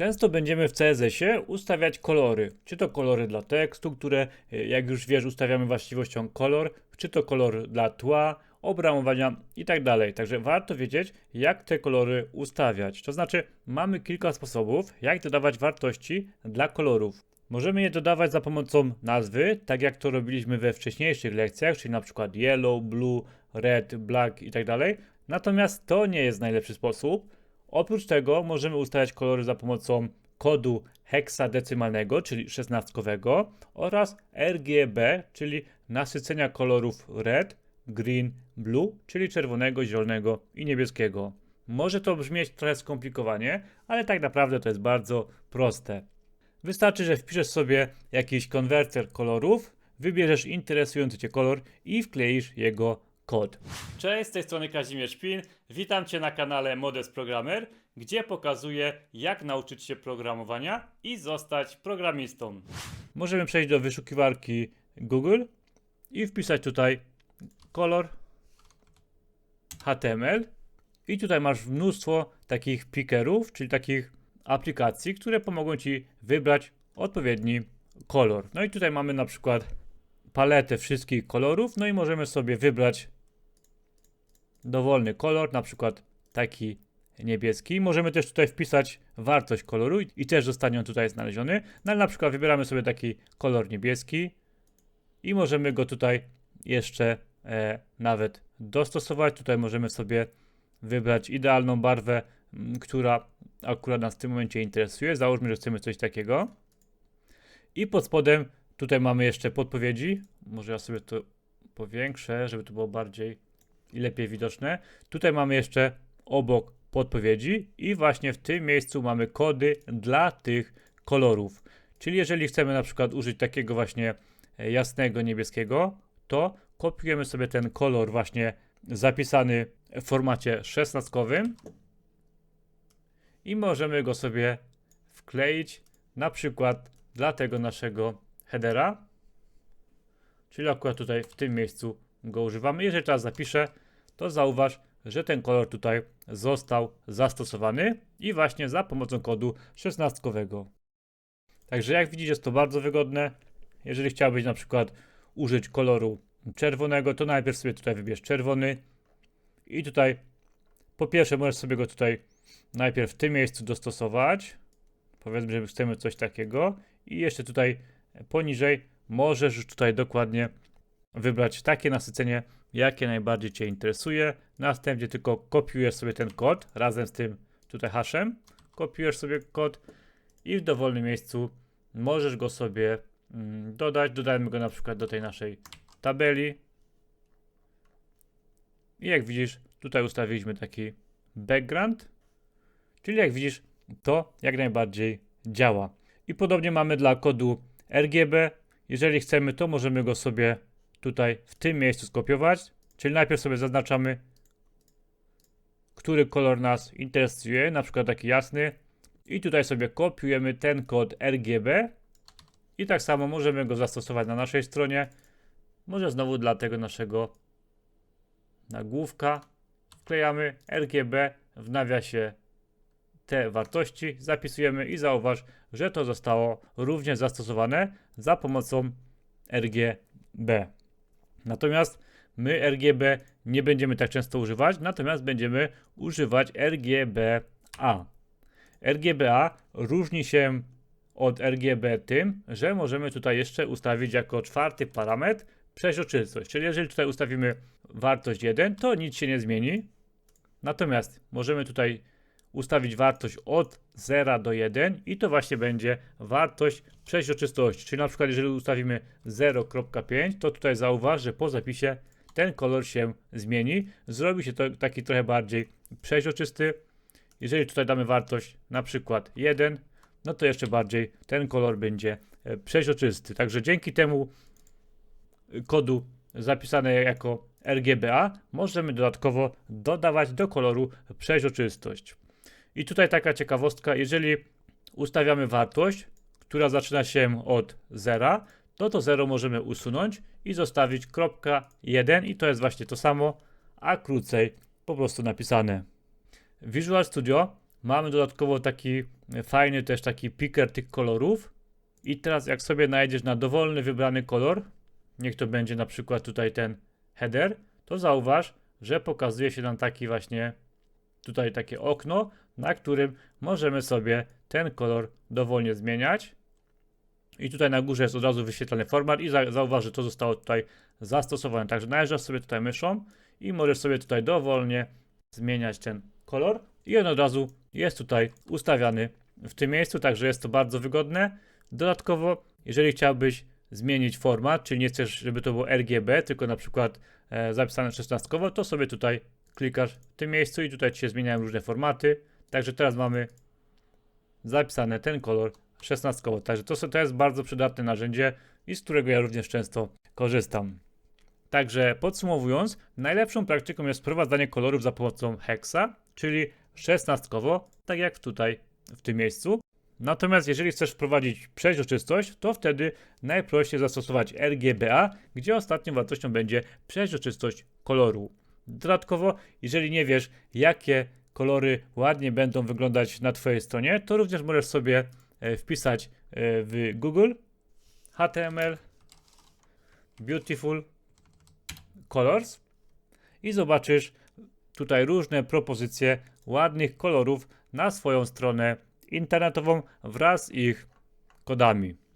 Często będziemy w CSS-ie ustawiać kolory. Czy to kolory dla tekstu, które, y, jak już wiesz, ustawiamy właściwością kolor, czy to kolor dla tła, obramowania i tak dalej. Także warto wiedzieć, jak te kolory ustawiać. To znaczy, mamy kilka sposobów, jak dodawać wartości dla kolorów. Możemy je dodawać za pomocą nazwy, tak jak to robiliśmy we wcześniejszych lekcjach, czyli na przykład yellow, blue, red, black i tak dalej. Natomiast to nie jest najlepszy sposób. Oprócz tego możemy ustawiać kolory za pomocą kodu heksadecymalnego, czyli szesnastkowego oraz RGB, czyli nasycenia kolorów red, green, blue, czyli czerwonego, zielonego i niebieskiego. Może to brzmieć trochę skomplikowanie, ale tak naprawdę to jest bardzo proste. Wystarczy, że wpiszesz sobie jakiś konwerter kolorów, wybierzesz interesujący Cię kolor i wkleisz jego kod. Cześć, z tej strony Kazimierz Szpin. Witam Cię na kanale Modest Programmer, gdzie pokazuję jak nauczyć się programowania i zostać programistą. Możemy przejść do wyszukiwarki Google i wpisać tutaj kolor HTML i tutaj masz mnóstwo takich pickerów, czyli takich aplikacji, które pomogą Ci wybrać odpowiedni kolor. No i tutaj mamy na przykład paletę wszystkich kolorów, no i możemy sobie wybrać dowolny kolor, na przykład taki niebieski. Możemy też tutaj wpisać wartość koloru i- też zostanie on tutaj znaleziony. No ale na przykład wybieramy sobie taki kolor niebieski i możemy go tutaj jeszcze e, nawet dostosować. Tutaj możemy sobie wybrać idealną barwę, która akurat nas w tym momencie interesuje. Załóżmy, że chcemy coś takiego. I pod spodem tutaj mamy jeszcze podpowiedzi. Może ja sobie to powiększę, żeby to było bardziej lepiej widoczne. Tutaj mamy jeszcze obok podpowiedzi i właśnie w tym miejscu mamy kody dla tych kolorów. Czyli jeżeli chcemy na przykład użyć takiego właśnie e, jasnego niebieskiego, to kopiujemy sobie ten kolor właśnie zapisany w formacie szesnastkowym i możemy go sobie wkleić na przykład dla tego naszego headera. Czyli akurat tutaj w tym miejscu go używamy. Jeżeli teraz zapiszę, to zauważ, że ten kolor tutaj został zastosowany i właśnie za pomocą kodu szesnastkowego. Także jak widzisz jest to bardzo wygodne. Jeżeli chciałbyś na przykład użyć koloru czerwonego, to najpierw sobie tutaj wybierz czerwony i tutaj po pierwsze możesz sobie go tutaj najpierw w tym miejscu dostosować. Powiedzmy, że chcemy coś takiego i jeszcze tutaj poniżej możesz już tutaj dokładnie wybrać takie nasycenie, jakie najbardziej Cię interesuje. Następnie tylko kopiujesz sobie ten kod razem z tym tutaj hashem. Kopiujesz sobie kod i w dowolnym miejscu możesz go sobie mm, dodać. Dodajmy go na przykład do tej naszej tabeli. I jak widzisz, tutaj ustawiliśmy taki background. Czyli jak widzisz, to jak najbardziej działa. I podobnie mamy dla kodu RGB. Jeżeli chcemy, to możemy go sobie tutaj w tym miejscu skopiować. Czyli najpierw sobie zaznaczamy, który kolor nas interesuje, na przykład taki jasny. I tutaj sobie kopiujemy ten kod RGB. I tak samo możemy go zastosować na naszej stronie. Może znowu dla tego naszego nagłówka wklejamy RGB w nawiasie te wartości, zapisujemy i zauważ, że to zostało również zastosowane za pomocą RGB. Natomiast my RGB nie będziemy tak często używać, natomiast będziemy używać RGBA. RGBA różni się od RGB tym, że możemy tutaj jeszcze ustawić jako czwarty parametr przeźroczystość. Czyli jeżeli tutaj ustawimy wartość 1, to nic się nie zmieni. Natomiast możemy tutaj ustawić wartość od 0 do 1 i to właśnie będzie wartość przeźroczystości. Czyli na przykład jeżeli ustawimy 0.5, to tutaj zauważ, że po zapisie ten kolor się zmieni. Zrobi się to taki trochę bardziej przeźroczysty. Jeżeli tutaj damy wartość na przykład 1, no to jeszcze bardziej ten kolor będzie e, przeźroczysty. Także dzięki temu y, kodu zapisane jako RGBA możemy dodatkowo dodawać do koloru przeźroczystość. I tutaj taka ciekawostka, jeżeli ustawiamy wartość, która zaczyna się od 0, to to 0 możemy usunąć i zostawić kropka 1 i to jest właśnie to samo, a krócej po prostu napisane. W Visual Studio mamy dodatkowo taki fajny też taki picker tych kolorów. I teraz jak sobie najdziesz na dowolny wybrany kolor, niech to będzie na przykład tutaj ten header, to zauważ, że pokazuje się nam taki właśnie tutaj takie okno, na którym możemy sobie ten kolor dowolnie zmieniać. I tutaj na górze jest od razu wyświetlany format i za, zauważ, że to zostało tutaj zastosowane. Także najeżdżasz sobie tutaj myszą i możesz sobie tutaj dowolnie zmieniać ten kolor i on od razu jest tutaj ustawiany w tym miejscu, także jest to bardzo wygodne. Dodatkowo, jeżeli chciałbyś zmienić format, czyli nie chcesz, żeby to było RGB, tylko na przykład e, zapisane szesnastkowo, to sobie tutaj klikasz w tym miejscu i tutaj się zmieniają różne formaty. Także teraz mamy zapisane ten kolor szesnastkowo. Także to, to jest bardzo przydatne narzędzie i z którego ja również często korzystam. Także podsumowując, najlepszą praktyką jest wprowadzanie kolorów za pomocą hexa, czyli szesnastkowo, tak jak tutaj w tym miejscu. Natomiast jeżeli chcesz wprowadzić przeźroczystość, to wtedy najprościej zastosować RGBA, gdzie ostatnią wartością będzie przeźroczystość koloru. Dodatkowo, jeżeli nie wiesz, jakie kolory ładnie będą wyglądać na Twojej stronie, to również możesz sobie e, wpisać e, w Google HTML Beautiful Colors i zobaczysz tutaj różne propozycje ładnych kolorów na swoją stronę internetową wraz z ich kodami.